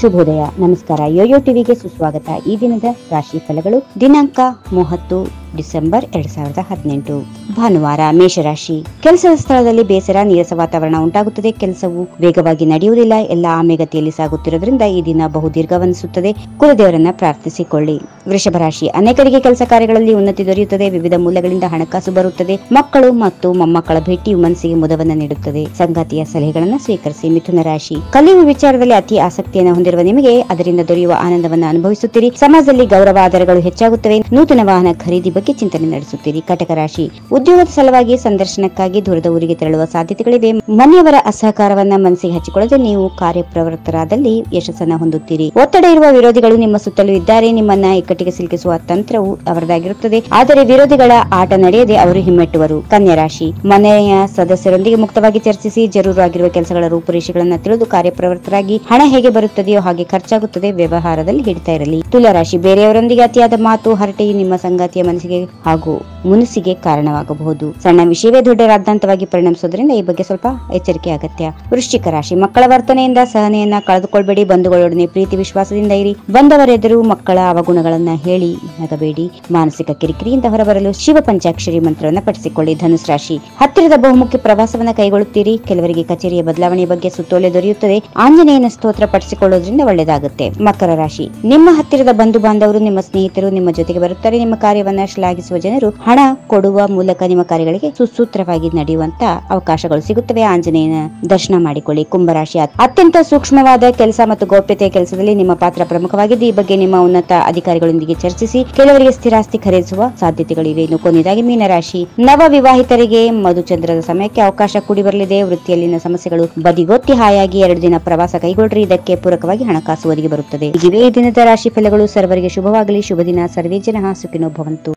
ಶುಭೋದಯ. ನಮಸ್ಕಾರ. ಯೋಯೋ ಟಿವಿಗೆ ಸುಸ್ವಾಗತ. ಈ ದಿನದ ರಾಶಿ ಫಲಗಳು ದಿನಾಂಕ ಮೂವತ್ತು. ಡಿಸೆಂಬರ್ ಎರಡ್ ಸಾವಿರದ ಹದಿನೆಂಟು. ಭಾನುವಾರ ಮೇಷರಾಶಿ. ಕೆಲಸದ ಸ್ಥಳದಲ್ಲಿ ಬೇಸರ, ನೀರಸ ವಾತಾವರಣ ಉಂಟಾಗುತ್ತದೆ. ಕೆಲಸವು ವೇಗವಾಗಿ ನಡೆಯುವುದಿಲ್ಲ. ಎಲ್ಲ ಆಮೆಗತಿಯಲ್ಲಿ ಸಾಗುತ್ತಿರುವುದರಿಂದ ಈ ದಿನ ಬಹು ದೀರ್ಘವನಿಸುತ್ತದೆ ಕುಲದೇವರನ್ನ ಪ್ರಾರ್ಥಿಸಿಕೊಳ್ಳಿ. ವೃಷಭ ರಾಶಿ. ಅನೇಕರಿಗೆ ಕೆಲಸ ಕಾರ್ಯಗಳಲ್ಲಿ ಉನ್ನತಿ ದೊರೆಯುತ್ತದೆ. ವಿವಿಧ ಮೂಲಗಳಿಂದ ಹಣಕಾಸು ಬರುತ್ತದೆ. ಮಕ್ಕಳು ಮತ್ತು ಮೊಮ್ಮಕ್ಕಳ ಭೇಟಿಯು ಮನಸ್ಸಿಗೆ ಮುದವನ್ನು ನೀಡುತ್ತದೆ. ಸಂಗಾತಿಯ ಸಲಹೆಗಳನ್ನು ಸ್ವೀಕರಿಸಿ. ಮಿಥುನ ರಾಶಿ. ಕಲಿಯುವ ವಿಚಾರದಲ್ಲಿ ಅತಿ ಆಸಕ್ತಿಯನ್ನು ಹೊಂದಿರುವ ನಿಮಗೆ ಅದರಿಂದ ದೊರೆಯುವ ಆನಂದವನ್ನು ಅನುಭವಿಸುತ್ತೀರಿ. ಸಮಾಜದಲ್ಲಿ ಗೌರವ ಆಧಾರಗಳು ಹೆಚ್ಚಾಗುತ್ತವೆ. ನೂತನ ವಾಹನ ಖರೀದಿ ಬಗ್ಗೆ ಚಿಂತನೆ ನಡೆಸುತ್ತೀರಿ. ಕಟಕ ರಾಶಿ ಉದ್ಯೋಗದ ಸಲುವಾಗಿ ಸಂದರ್ಶನಕ್ಕಾಗಿ ದೂರದ ಊರಿಗೆ ತೆರಳುವ ಸಾಧ್ಯತೆಗಳಿವೆ ಮನೆಯವರ ಅಸಹಕಾರವನ್ನ ಮನಸ್ಸಿಗೆ ಹಚ್ಚಿಕೊಳ್ಳದೆ ನೀವು ಕಾರ್ಯಪ್ರವೃತ್ತರಾದಲ್ಲಿ ಯಶಸ್ಸನ್ನ ಹೊಂದುತ್ತೀರಿ. ಒತ್ತಡ ಇರುವ ವಿರೋಧಿಗಳು ನಿಮ್ಮ ಸುತ್ತಲೂ ಇದ್ದಾರೆ. ನಿಮ್ಮನ್ನ ಇಕ್ಕಟ್ಟಿಗೆ ಸಿಲುಕಿಸುವ ತಂತ್ರವು ಅವರದಾಗಿರುತ್ತದೆ. ಆದರೆ ವಿರೋಧಿಗಳ ಆಟ ನಡೆಯದೆ ಅವರು ಹಿಮ್ಮೆಟ್ಟುವರು. ಕನ್ಯಾ ರಾಶಿ, ಮನೆಯ ಸದಸ್ಯರೊಂದಿಗೆ ಮುಕ್ತವಾಗಿ ಚರ್ಚಿಸಿ ಜರೂರಾಗಿರುವ ಕೆಲಸಗಳ ರೂಪುರೇಷೆಗಳನ್ನು ತಿಳಿದು ಕಾರ್ಯಪ್ರವೃತ್ತರಾಗಿ ಹಣ ಹೇಗೆ ಬರುತ್ತದೆಯೋ ಹಾಗೆ ಖರ್ಚಾಗುತ್ತದೆ. ವ್ಯವಹಾರದಲ್ಲಿ ಹಿಡಿತಾ ಇರಲಿ. ತುಲಾರಾಶಿ ಬೇರೆಯವರೊಂದಿಗೆ ಅತಿಯಾದ ಮಾತು ಹರಟೆಯು ನಿಮ್ಮ ಸಂಗಾತಿಯ ಮನಸ್ಸಿಗೆ ಹಾಗೂ ಮುನಸ್ಸಿಗೆ ಕಾರಣವಾಗಬಹುದು. ಸಣ್ಣ ವಿಷಯವೇ ದೊಡ್ಡ ರಾದ್ದಾಂತವಾಗಿ ಪರಿಣಮಿಸುವುದರಿಂದ ಈ ಬಗ್ಗೆ ಸ್ವಲ್ಪ ಎಚ್ಚರಿಕೆ ಅಗತ್ಯ. ವೃಶ್ಚಿಕ ರಾಶಿ ಮಕ್ಕಳ ವರ್ತನೆಯಿಂದ ಸಹನೆಯನ್ನ ಕಳೆದುಕೊಳ್ಬೇಡಿ. ಬಂಧುಗಳೊಡನೆ ಪ್ರೀತಿ ವಿಶ್ವಾಸದಿಂದ ಇರಿ. ಬಂದವರೆದುರು ಮಕ್ಕಳ ಅವಗುಣಗಳನ್ನ ಹೇಳಿ ನಗಬೇಡಿ. ಮಾನಸಿಕ ಕಿರಿಕಿರಿಯಿಂದ ಹೊರಬರಲು ಶಿವ ಪಂಚಾಕ್ಷರಿ ಮಂತ್ರವನ್ನ ಪಠಿಸಿಕೊಳ್ಳಿ. ಧನುಸ್ ರಾಶಿ, ಹತ್ತಿರದ ಬಹುಮುಖ್ಯ ಪ್ರವಾಸವನ್ನ ಕೈಗೊಳ್ಳುತ್ತೀರಿ. ಕೆಲವರಿಗೆ ಕಚೇರಿಯ ಬದಲಾವಣೆ ಬಗ್ಗೆ ಸುತ್ತೋಲೆ ದೊರೆಯುತ್ತದೆ. ಆಂಜನೇಯನ ಸ್ತೋತ್ರ ಪಡಿಸಿಕೊಳ್ಳೋದ್ರಿಂದ ಒಳ್ಳೆಯದಾಗುತ್ತೆ. ಮಕರ ರಾಶಿ, ನಿಮ್ಮ ಹತ್ತಿರದ ಬಂಧು ಬಾಂಧವರು ನಿಮ್ಮ ಸ್ನೇಹಿತರು ನಿಮ್ಮ ಜೊತೆಗೆ ಬರುತ್ತಾರೆ. ನಿಮ್ಮ ಕಾರ್ಯವನ್ನ ಶ್ಲಾಘಿಸುವ ಜನರು ಹಣ ಕೊಡುವ ಮೂಲಕ ನಿಮ್ಮ ಕಾರ್ಯಗಳಿಗೆ ಸುಸೂತ್ರವಾಗಿ ನಡೆಯುವಂತ ಅವಕಾಶಗಳು ಸಿಗುತ್ತವೆ. ಆಂಜನೇಯನ ದರ್ಶನ ಮಾಡಿಕೊಳ್ಳಿ. ಕುಂಭರಾಶಿ ಅತ್ಯಂತ ಸೂಕ್ಷ್ಮವಾದ ಕೆಲಸ ಮತ್ತು ಗೌಪ್ಯತೆಯ ಕೆಲಸದಲ್ಲಿ ನಿಮ್ಮ ಪಾತ್ರ ಪ್ರಮುಖವಾಗಿದ್ದು ಈ ಬಗ್ಗೆ ನಿಮ್ಮ ಉನ್ನತ ಅಧಿಕಾರಿಗಳೊಂದಿಗೆ ಚರ್ಚಿಸಿ ಕೆಲವರಿಗೆ ಸ್ಥಿರಾಸ್ತಿ ಖರೀದಿಸುವ ಸಾಧ್ಯತೆಗಳಿವೆ. ಇನ್ನು ಕೊನೆಯದಾಗಿ ಮೀನರಾಶಿ. ನವ ವಿವಾಹಿತರಿಗೆ ಮಧುಚಂದ್ರದ ಸಮಯಕ್ಕೆ ಅವಕಾಶ ಕೂಡಿ ಬರಲಿದೆ. ವೃತ್ತಿಯಲ್ಲಿನ ಸಮಸ್ಯೆಗಳು ಬದಿಗೊತ್ತಿ ಹಾಯಾಗಿ ಎರಡು ದಿನ ಪ್ರವಾಸ ಕೈಗೊಳ್ಳ್ರಿ ಇದಕ್ಕೆ ಪೂರಕವಾಗಿ ಹಣಕಾಸು ಒದಗಿ ಬರುತ್ತದೆ. ದಿನದ ರಾಶಿ ಫಲಗಳು ಸರ್ವರಿಗೆ ಶುಭವಾಗಲಿ. ಶುಭ ದಿನ. ಸರ್ವೇ ಜನ. ಸುಖಿನೋ ಭವಂತು